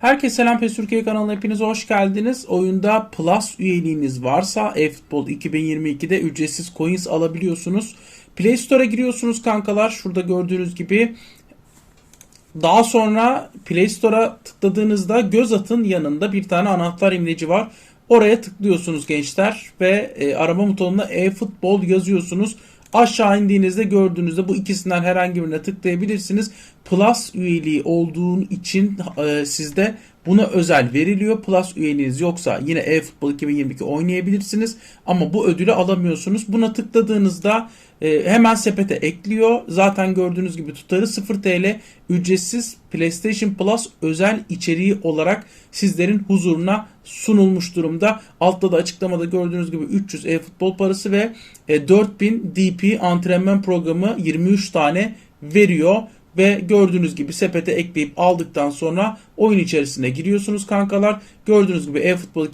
Herkese selam PES Türkiye kanalına hepiniz hoş geldiniz. Oyunda Plus üyeliğiniz varsa eFootball 2022'de ücretsiz coins alabiliyorsunuz. Play Store'a giriyorsunuz kankalar. Şurada gördüğünüz gibi daha sonra Play Store'a tıkladığınızda göz atın yanında bir tane anahtar imleci var. Oraya tıklıyorsunuz gençler ve e, arama butonuna e-futbol yazıyorsunuz. Aşağı indiğinizde gördüğünüzde bu ikisinden herhangi birine tıklayabilirsiniz. Plus üyeliği olduğu için e, sizde buna özel veriliyor. Plus üyeliğiniz yoksa yine e-futbol 2022 oynayabilirsiniz. Ama bu ödülü alamıyorsunuz. Buna tıkladığınızda e, hemen sepete ekliyor. Zaten gördüğünüz gibi tutarı 0 TL ücretsiz PlayStation Plus özel içeriği olarak sizlerin huzuruna sunulmuş durumda. Altta da açıklamada gördüğünüz gibi 300 e-futbol parası ve e, 4000 DP antrenman programı 23 tane veriyor ve gördüğünüz gibi sepete ekleyip aldıktan sonra oyun içerisine giriyorsunuz kankalar. Gördüğünüz gibi e-futbol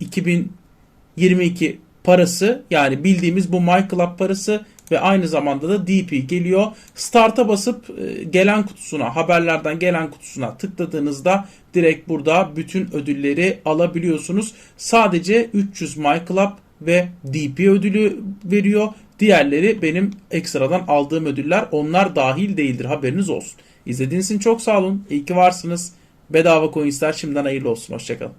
2022 parası yani bildiğimiz bu My parası ve aynı zamanda da DP geliyor. Start'a basıp e, gelen kutusuna, haberlerden gelen kutusuna tıkladığınızda direkt burada bütün ödülleri alabiliyorsunuz. Sadece 300 My ve DP ödülü veriyor. Diğerleri benim ekstradan aldığım ödüller. Onlar dahil değildir. Haberiniz olsun. İzlediğiniz için çok sağ olun. İyi ki varsınız. Bedava coinsler şimdiden hayırlı olsun. Hoşçakalın.